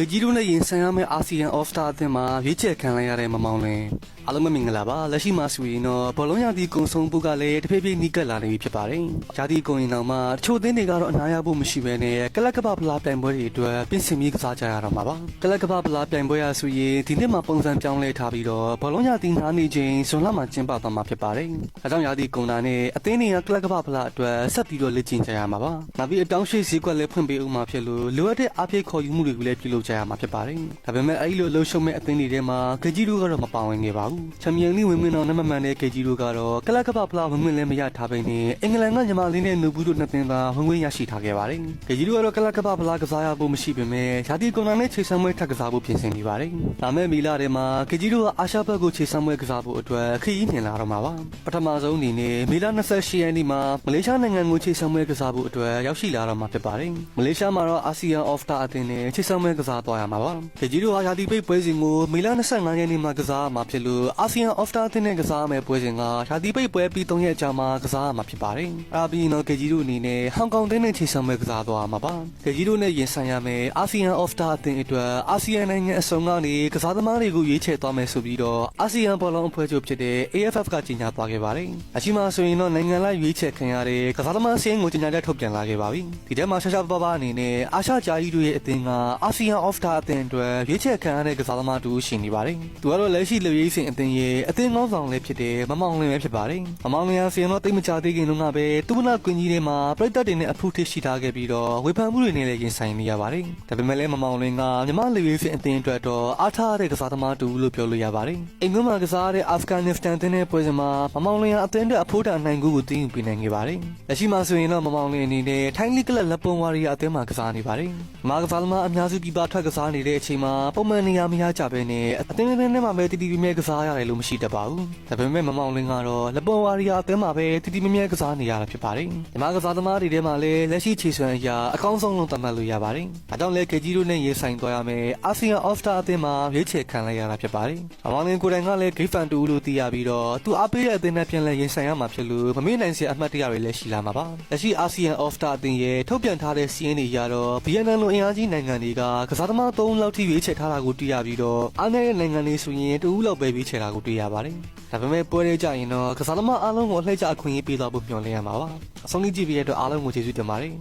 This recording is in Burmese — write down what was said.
ကကြီးတို့နဲ့ရင်ဆိုင်ရမယ့်အာဆီယံ All Star အသင်းမှာရွေးချယ်ခံလိုက်ရတဲ့မမောင်လင်အားလုံးပဲမင်္ဂလာပါလက်ရှိမှာဆိုရင်တော့ဘောလုံးရာသီကုံဆုံးပုကလည်းတဖြည်းဖြည်းနီးကပ်လာနေပြီဖြစ်ပါတယ်ရာသီကုံရင်တော့မှတချို့အသင်းတွေကတော့အနားရဖို့မရှိဘဲနဲ့ကလပ်ကပ္ပဖလားပြိုင်ပွဲတွေအတွက်ပြင်ဆင်ပြီးကစားကြရတော့မှာပါကလပ်ကပ္ပဖလားပြိုင်ပွဲရဆိုရင်ဒီနှစ်မှာပုံစံပြောင်းလဲထားပြီးတော့ဘောလုံးရာသီနားနေချိန်ဇွန်လမှာကျင်းပသွားမှာဖြစ်ပါတယ်အဲကြောင့်ရာသီကုံတာနဲ့အသင်းတွေကကလပ်ကပ္ပဖလားအတွက်ဆက်ပြီးတော့လေ့ကျင့်ကြရမှာပါနောက်ပြီးအတောင်းရှိစည်းကွက်လည်းဖွင့်ပေးဦးမှာဖြစ်လို့လိုအပ်တဲ့အဖြစ်ခေါ်ယူမှုတွေကိုလည်းပြုလုပ်ကြရမှာဖြစ်ပါတယ်ဒါပေမဲ့အဲ့ဒီလိုလှုပ်ရှုံမဲ့အသင်းတွေထဲမှာကကြီးတို့ကတော့မပါဝင်ခဲ့ပါဘူးချန်ပီယံလိဝင်မင်းတော်နမမှန်တဲ့ကကြီးတို့ကတော့ကလပ်ကပ္ပဖလားဝင်မင်းလည်းမရထားပဲနဲ့အင်္ဂလန်ကညီမလေးနဲ့နူဘူးတို့နှစ်သင်းသာဝင်ဝင်ရရှိထားခဲ့ပါတယ်ကကြီးတို့ကတော့ကလပ်ကပ္ပဖလားကစားရဖို့မရှိပေမဲ့ဇာတိကွန်နာနဲ့ခြေဆံမွဲထပ်ကစားဖို့ပြင်ဆင်နေပါတယ်ဒါမဲ့မီလာထဲမှာကကြီးတို့ကအာရှဘက်ကိုခြေဆံမွဲကစားဖို့အတွက်ခရီးနှင်လာတော့မှာပါပထမဆုံးအနေနဲ့မီလာ28ရက်နေ့မှာမလေးရှားနိုင်ငံကိုခြေဆံမွဲကစားဖို့အတွက်ရောက်ရှိလာတော့မှာဖြစ်ပါတယ်မလေးရှားမှာတော့အာဆီယံ off star အသင်းနဲ့ခြေဆံမွဲကစားသွားရမှာပါကကြီးတို့ကရာသီပိတ်ပွဲစဉ်ကိုမီလာ25ရက်နေ့မှာကစားမှာဖြစ်လို့အာဆီယံ off star အသင်းနဲ့ကစားမယ်ပွဲစဉ်ကရာသီပိတ်ပွဲပြီး3ရက်ကြာမှကစားမှာဖြစ်ပါတယ်အာပြီးတော့ကကြီးတို့အနေနဲ့ဟောင်ကောင်တင်းနဲ့ခြေဆံမွဲကစားသွားမှာပါကကြီးတို့နဲ့ရင်ဆိုင်ရမယ်အာဆီယံ off star အသင်းအတွက်အာဆီယံနိုင်ငံအစုံကနေကစားသမားတွေကိုရွေးချယ်သွားမယ်ဆိုပြီးတော့အာဆီယံဘောလုံးအဖွဲ့ချုပ်ဖြစ်တဲ့ AFF ကကြေညာသွားခဲ့ပါတယ်အရှိမဆိုရင်တော့နိုင်ငံလိုက်ရွေးချယ်ခံရတဲ့ကစားသမားစင်းကိုကြေညာချက်ထုတ်ပြန်လာခဲ့ပါပြီဒီထဲမှာရှာရှာပပပအနေနဲ့အာရှဂျာကြီးတို့ရဲ့အသင်းကအာဆီယံ off star အသင်းအတွက်ရွေးချယ်ခံရတဲ့ကစားသမားတူရှိနေပါတယ်သူကတော့လက်ရှိလူရေးစင်အသင်းရဲ့အသင်းကောင်းဆောင်လည်းဖြစ်တဲ့မမောင်လင်းပဲဖြစ်ပါတယ်မမောင်လင်းအစီရင်တော့တိတ်မကြသေးခင်တုန်းကပဲသူမနာကွင်ကြီးထဲမှာပြိတ္တတွေနဲ့အဖုထိရှိထားခဲ့ပြီးတော့ဝေဖန်မှုတွေနဲ့လည်းရင်ဆိုင်နေရပါတယ်ဒါပေမဲ့လည်းမမောင်လင်းကမြမလူရေးစင်အသင်းအတွက်တော့အားထားတဲ့ကစားသမားတူလို့ပြောလို့ရပါတယ်အိမ်ကမှာကစားတဲ့အာဖဂန်နစ္စတန်အသင်းနဲ့ပွဲစဉ်မှာမမောင်လင်းကအသင်းအတွက်အဖို့တန်နိုင်ကူကိုတင်းယူပေးနိုင်ခဲ့ပါတယ်လက်ရှိမှာဆိုရင်တော့မမောင်လင်းအနေနဲ့ထိုင်းလိကလပ်လက်ပွန်ဝါရီယာအသင်းမှာကစားနေပါတယ်မာကစားသမားအများစုပြပထွက်ကစားနေတဲ့အချိန်မှာပုံမှန်နေရာမရကြဘဲနဲ့အသင်းအတွင်းထဲမှာပဲတီတီမြဲကစားရတယ်လို့မရှိတတ်ပါဘူးဒါပေမဲ့မမောင်လင်းကတော့လက်ပွန်ဝါရီယာအသင်းမှာပဲတီတီမြဲကစားနေရတာဖြစ်ပါတယ်ဒီမှာကစားသမားတွေထဲမှာလည်းလက်ရှိခြေစွမ်းအရာအကောင်းဆုံးလို့သတ်မှတ်လို့ရပါတယ်ဒါကြောင့်လည်းကေကြီးတို့နဲ့ရေဆိုင်သွားရမယ်အာဆီယံအော့စတာအသင်းမှာရွေးချယ်ခံလိုက်ရတာဖြစ်ပါတယ်အမောင်လင်းကိုယ်တိုင်ကလည်းဂိတ်ဖန်တူလို့သိရပြီးတော့သူအားပေးတဲ့အသင်းနဲ့ပြန်လည်ရင်ဆိုင်ရမှာဖြစ်လို့မမေ့နိုင်စရာအမှတ်တရတွေလည်းရှိလာမှာပါလက်ရှိအာဆီယံအော့စတာအသင်းရဲ့ထုတ်ပြန်ထားတဲ့စီးရင်တွေရတော့ဗီယက်နမ်လိုအင်အားကြီးနိုင်ငံတွေကကစားသမား၃လောက်ထိရွေးချယ်ထားတာကိုတွေ့ရပြီးတော့အားနည်းတဲ့နိုင်ငံတွေဆိုရင်တူဦးလောက်ပဲရွေးချယ်တာကိုတွေ့ရပါတယ်ဒါပေမဲ့ပွဲလေးကြရင်တော့ကစားသမားအားလုံးကိုလှည့်ကြအခွင့်အရေးပေးသွားဖို့မျှော်လင့်ရမှာပါအဆုံးထိကြည့်ပြီးရတဲ့အတွက်အားလုံးကိုကျေးဇူးတင်ပါတယ်